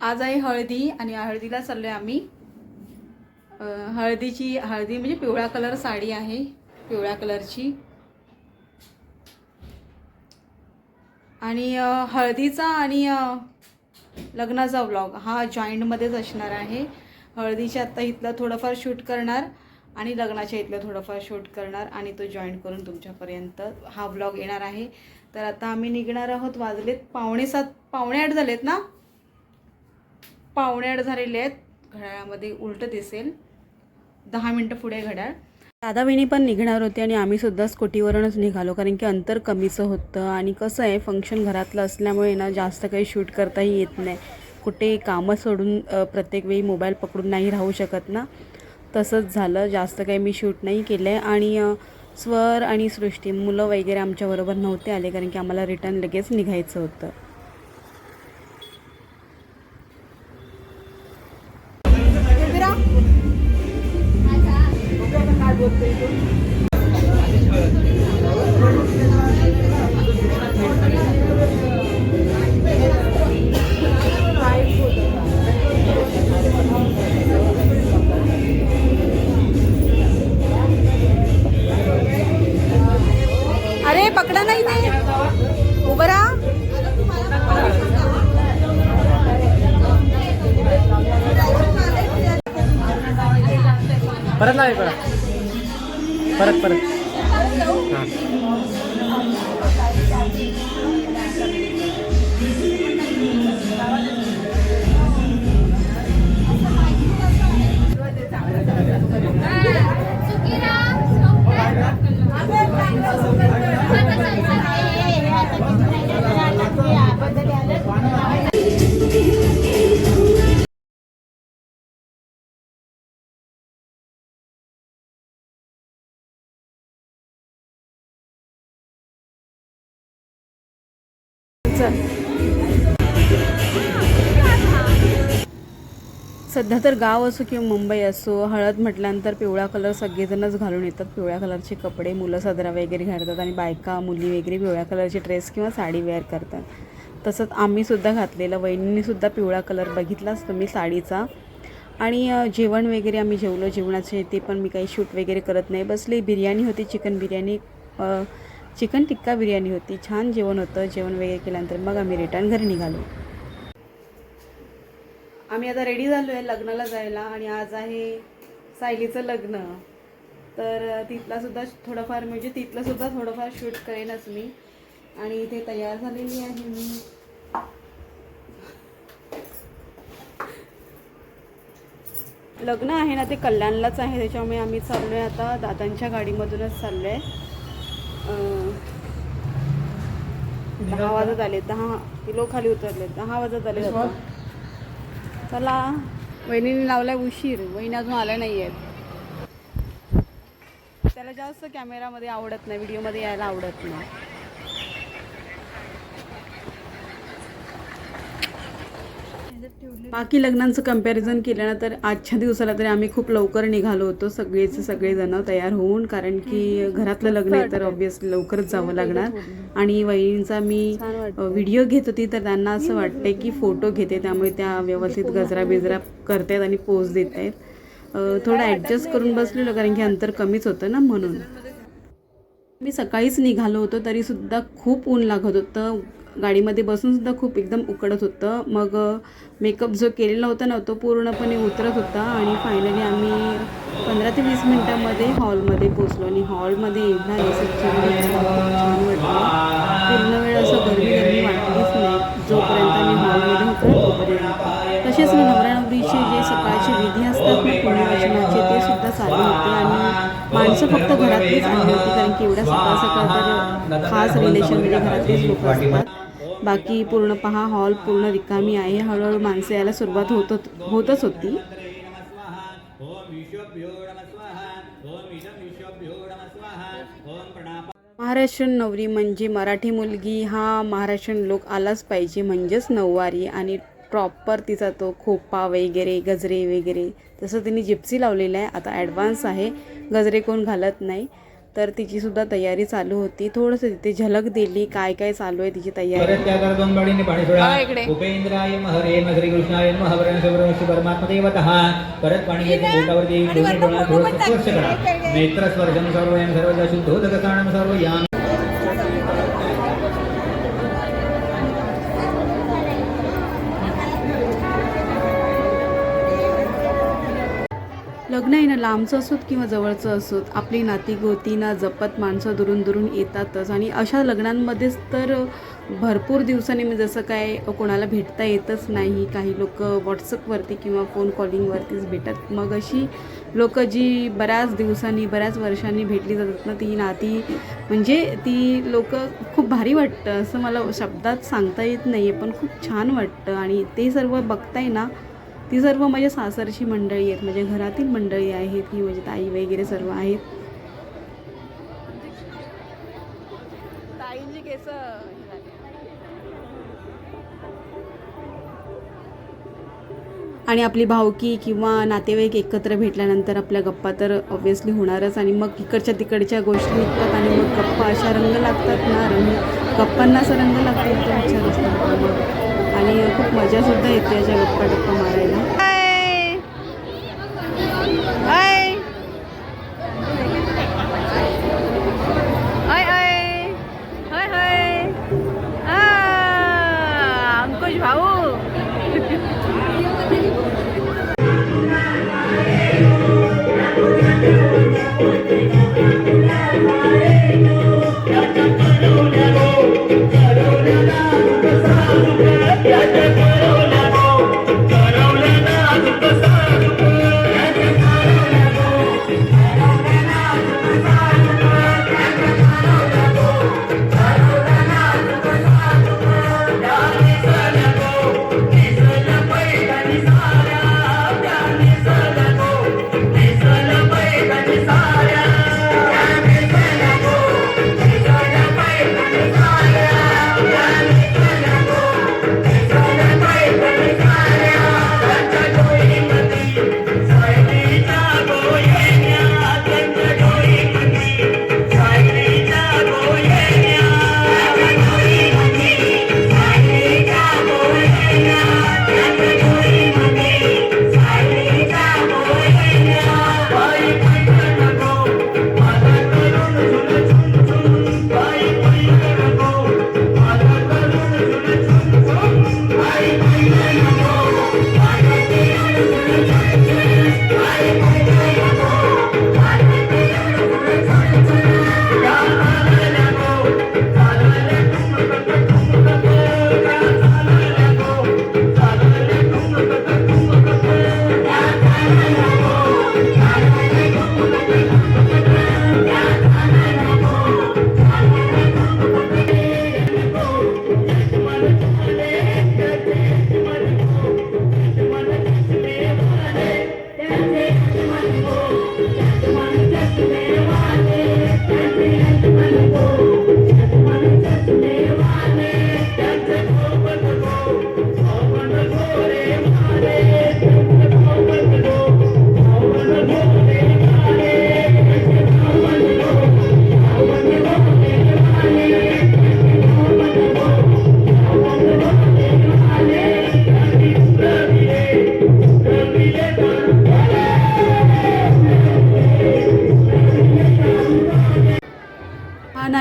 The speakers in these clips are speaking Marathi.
आज आहे हळदी आणि हळदीला चाललो आहे आम्ही हळदीची हळदी म्हणजे पिवळा कलर साडी आहे पिवळ्या कलरची. आणि हळदीचा आणि लग्नाचा व्लॉग हा जॉईंटमध्येच असणार आहे. हळदीच्या आत्ता इथलं थोडंफार शूट करणार आणि लग्नाच्या इथलं थोडंफार शूट करणार आणि तो जॉईंट करून तुमच्यापर्यंत हा व्लॉग येणार आहे. तर आता आम्ही निघणार आहोत वाजलेत पावणे सात पावणे आठ झालेत ना? पावणे आठ झालेले आहेत. घड्याळामध्ये उलटं दिसेल. दहा मिनटं पुढे घड्याळ. दादा वहिनी पण निघणार होते आणि आम्ही सुद्धा स्कूटीवरूनच निघालो कारण की अंतर कमीचं होतं आणि कसं आहे फंक्शन घरातलं असल्यामुळे ना जास्त काही शूट करताही येत नाही. कुठे कामं सोडून प्रत्येक वेळी मोबाईल पकडून नाही राहू शकत ना. तसंच झालं. जास्त काही मी शूट नाही केलं आहे आणि स्वर आणि सृष्टी मुलं वगैरे आमच्याबरोबर नव्हते आले कारण की आम्हाला रिटर्न लगेच निघायचं होतं. अरे पकडा नाही ते उभं राहा. परत लावे परत. परत परत. हां. चल. सध्या तर गाव असो किंवा मुंबई असो हळद म्हटल्यानंतर पिवळा कलर सगळेजणच घालून येतात. पिवळ्या कलरचे कपडे मुलं सदरा वगैरे घालतात आणि बायका मुली वगैरे पिवळ्या कलरचे ड्रेस किंवा साडी वेअर करतात. तसंच आम्हीसुद्धा घातलेलं वहिनींनीसुद्धा पिवळा कलर बघितलाच तुम्ही साडीचा. आणि जेवण वगैरे आम्ही जेवलो जेवणाचे ते पण मी काही शूट वगैरे करत नाही. बसले बिर्याणी होती चिकन बिर्याणी चिकन टिक्का बिर्याणी होती. छान जेवण होतं. जेवण वगैरे केल्यानंतर मग आम्ही रिटर्न घरी निघालो. आम्ही आता रेडी झालो आहे लग्नाला जायला आणि आज आहे सायलीचं लग्न. तर तिथलासुद्धा तिथला सुद्धा थोडंफार म्हणजे तिथलं सुद्धा थोडंफार शूट करेनच मी. आणि इथे तयार झालेली आहे मी. लग्न आहे ना ते कल्याणलाच आहे. त्याच्यामुळे आम्ही चाललो आहे आता दादांच्या गाडीमधूनच चाललो आहे दहा वाजत आले दहा किलो खाली उतरले दहा वाजत आले. चला वहिनीने लावलाय उशीर वहिनी अजून आल्या नाही आहेत त्याला जास्त कॅमेरामध्ये आवडत नाही व्हिडिओमध्ये यायला आवडत नाही. बाकी लग्नांचं कंपॅरिझन केलं ना तर आजच्या दिवसाला तरी आम्ही खूप लवकर निघालो होतो. सगळेच सगळेजण तयार होऊन कारण की घरातलं लग्न आहे तर ऑब्विसली लवकरच जावं लागणार. आणि वहिनींचा मी व्हिडिओ घेत होती तर त्यांना असं वाटतंय की फोटो घेते त्यामुळे त्या व्यवस्थित गजरा बिजरा करतायत आणि पोज देत आहेत थोडं ॲडजस्ट करून बसलेलो कारण की अंतर कमीच होतं ना म्हणून. मी सकाळीच निघालो होतो तरीसुद्धा खूप ऊन लागत होतं. गाडीमध्ये बसूनसुद्धा खूप एकदम उकडत होतं. मग मेकअप जो केलेला होता ना तो पूर्णपणे उतरत होता आणि फायनली आम्ही पंधरा ते वीस मिनटामध्ये हॉलमध्ये पोचलो आणि हॉलमध्ये एवढा रिसेप्शन छान वाटलं. पूर्ण वेळ असं गर्मी गर्मी वाटलीच नाही. जोपर्यंत आम्ही हॉलमध्ये होतो तोपर्यंत. तसेच ना नवरा नवरीचे जे सकाळचे विधी असतात ना पुण्यवाचनाचे ते सुद्धा चालू होते आणि माणसं फक्त घरातलीच आली होती कारण की एवढ्या सकाळ सकाळ तर खास रिलेशनमध्ये म्हणजे घरातलीच लोक असतात. बाकी पूर्ण पहा हॉल पूर्ण रिकामी आहे. हळूहळू माणसं यायला सुरुवात होत होतच होती. महाराष्ट्र महाराष्ट्रीयन नवरी म्हणजे मराठी मुलगी. हा महाराष्ट्रीयन लोक आलाच पाहिजे म्हणजेच नऊवारी. आणि प्रॉपर तिचा तो खोपा वगैरे गजरे वगैरे तसं तिने जिप्सी लावलेलं आहे. आता ॲडव्हान्स आहे. गजरे कोण घालत नाही. तर तिची सुद्धा तयारी चालू होती. थोडंसं तिथे झलक दिली काय काय चालू आहे तिची तयारी. दोन बाळीने पाणी सोडा. उपेंद्राय नमः हरे परमात्मा देवतः परत पाणी बोटावरती डोळ्यात थोडंसं स्पर्श करा. नेत्र स्पर्शम सर्वयं सर्वदा शुद्धोदकसाणं सर्व याम नाही ना लांबचं असोत किंवा जवळचं असोत आपली नाती गोती ना जपत माणसं दुरून दुरून येतातच. आणि अशा लग्नांमध्येच तर भरपूर दिवसांनी म्हणजे जसं काय कोणाला भेटता येतच नाही. काही लोक व्हॉट्सअपवरती किंवा फोन कॉलिंगवरतीच भेटतात. मग अशी लोक जी बऱ्याच दिवसांनी बऱ्याच वर्षांनी भेटली जातात ना ती नाती म्हणजे ती लोक खूप भारी वाटतं. असं मला शब्दात सांगता येत नाही आहे पण खूप छान वाटतं. आणि ते सर्व बघताय ना ती सर्व माझ्या सासरची मंडळी आहेत माझ्या घरातील मंडळी आहेत ही माझी ताई वगैरे सर्व आहेत. ताईंची केस आणि आपली भावकी किंवा नातेवाईक एकत्र भेटल्यानंतर आपल्या गप्पा तर ऑब्व्हियसली होणारच आणि मग इकडच्या तिकडच्या गोष्टी निघतात आणि मग गप्पा अशा रंग लागतात ना रंग गप्पांना असा रंग लागतो तर विचारच नका मग आणि खूप मजासुद्धा येते अशा गप्पा टप्पा मारायला.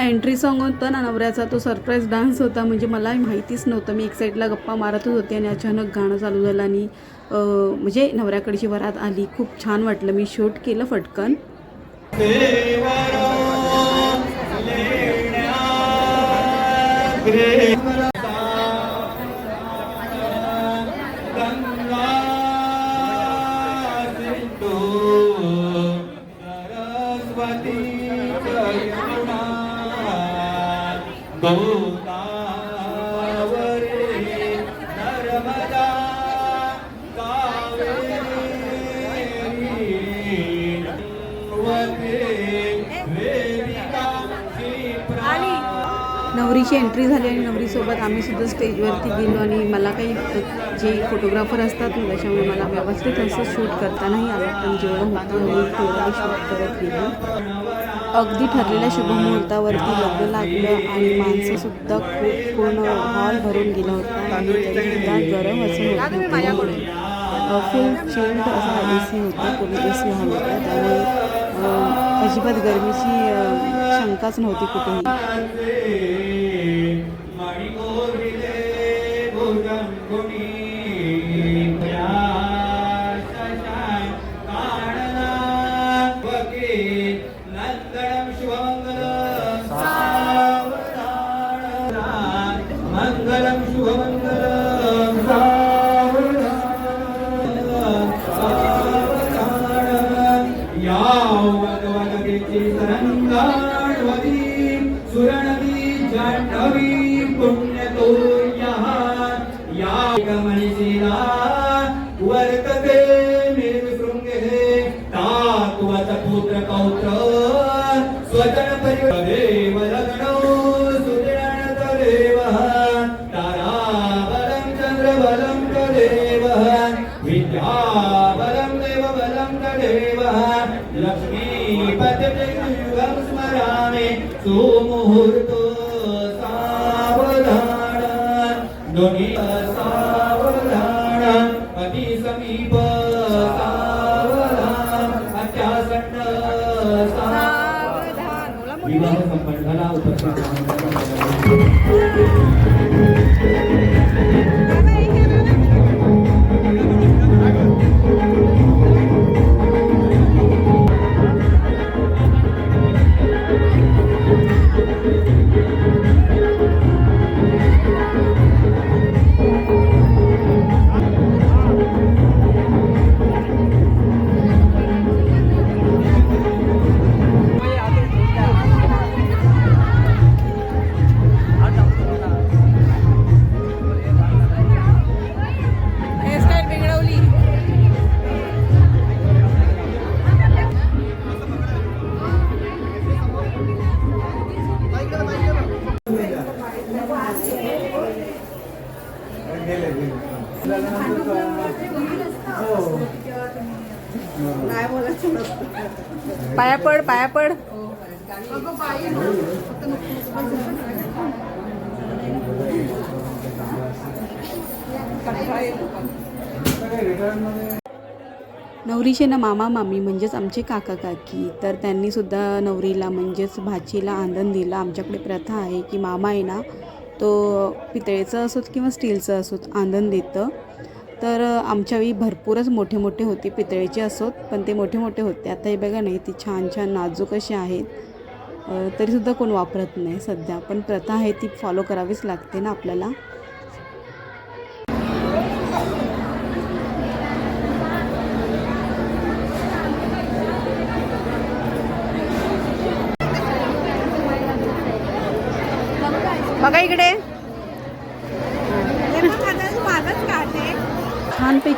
एंट्री सॉन्ग होतं ना नवऱ्याचा तो सरप्राईज डान्स होता. म्हणजे मला माहितीच नव्हतं. मी एक साईडला गप्पा मारतच होते आणि अचानक गाणं चालू झालं आणि म्हणजे नवऱ्याकडची वरात आली. खूप छान वाटलं. मी शूट केलं फटकन. नवरीची एंट्री झाली आणि नवरीसोबत आम्ही सुद्धा स्टेजवरती गेलो आणि मला काही जे फोटोग्राफर असतात ना त्याच्यामुळे मला व्यवस्थित असं शूट करता नाही आलं. पण जेवढं होतं मी तेवढं शूट करत गेलो. अगदी ठरलेल्या शुभमुहूर्तावरती लग्न लागलं आणि माणसं सुद्धा खूप पूर्ण हॉल भरून गेला होता आणि तरीसुद्धा गरम असं होतं. फुल चिल्ड असा ए सी होता पूर्ण ए सी हॉल होता. त्यामुळे अजिबात गरमीची शंकाच नव्हती कुठेही. जाह्नवी पुण्य तो या गमनिशिला वर्तते मेरुशृङ्गे तात्वत पुत्र कौत्र स्वजन परिदेव लग्नो सुदिनत देवः ताराबलं चन्द्रबलं तदेवः विद्याबलं देवबलं तदेवः लक्ष्मीपतियुगं स्मरामि सुमुहूर्तो don't पाया पड पाया पड. नवरीचे ना मामा मामी म्हणजेच आमचे काका काकी. तर त्यांनी सुद्धा नवरीला म्हणजेच भाचीला आनंद दिला. आमच्याकडे प्रथा आहे की मामा आहे ना तो पितळेचं असोत किंवा स्टीलचं असोत आनंद देतं. तर आमच्या वेळी भरपूरच मोठे मोठे होते पितळेचे असोत पण ते मोठे मोठे होते. आता हे बघा नाही ती छान छान नाजूक असे आहेत. तरीसुद्धा कोण वापरत नाही सध्या पण प्रथा आहे ती फॉलो करावीच लागते ना आपल्याला. बघा इकडे.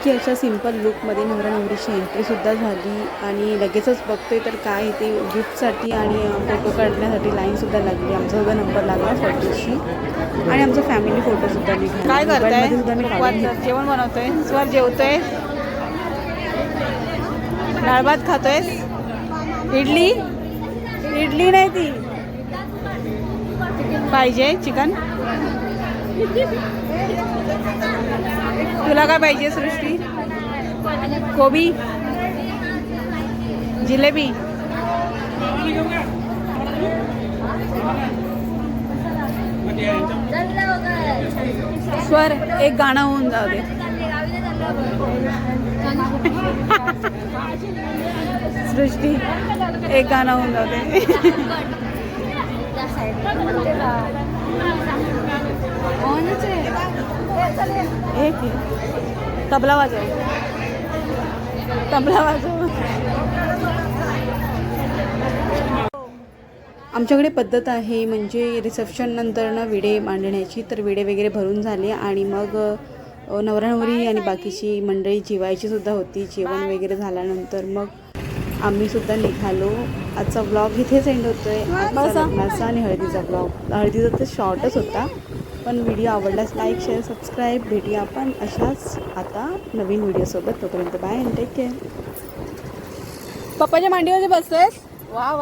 छानपैकी अशा सिंपल लुकमध्ये नवरा नवरीची एंट्रीसुद्धा झाली आणि लगेचच बघतोय तर काय ते गिफ्टसाठी आणि फोटो काढण्यासाठी लाईनसुद्धा लागली. आमचा सुद्धा नंबर लागला फोटोशी आणि आमचा फॅमिली फोटोसुद्धा निघाला. काय करताय. जेवण बनवतोय? स्वर जेवतोय? डाळ भात खातोय इडली? इडली नाही ती. पाहिजे चिकन? तुला काय पाहिजे सृष्टी? कोबी जिलेबी. स्वर एक गाणं होऊन जाऊ दे. सृष्टी एक गाणं होऊन जाऊ दे. तबला वाजव. तबला वाजव. आमच्याकडे पद्धत आहे म्हणजे रिसेप्शन नंतर ना विडे मांडण्याची. तर विडे वगैरे भरून झाले आणि मग अ, नवरा नवरी आणि बाकीची मंडळी जेवायची सुद्धा होती. जेवण वगैरे झाल्यानंतर मग आम्ही सुद्धा निघालो. आजचा ब्लॉग इथेच एंड होतोय. लग्नाचा आणि हळदीचा ब्लॉग हळदीचा तर शॉर्टच होता. पण व्हिडिओ आवडल्यास लाईक शेअर सबस्क्राईब. भेटूया आपण अशाच आता नवीन व्हिडिओसोबत. तोपर्यंत बाय अँड टेक केअर. पप्पाच्या मांडीवर बसतोय वा.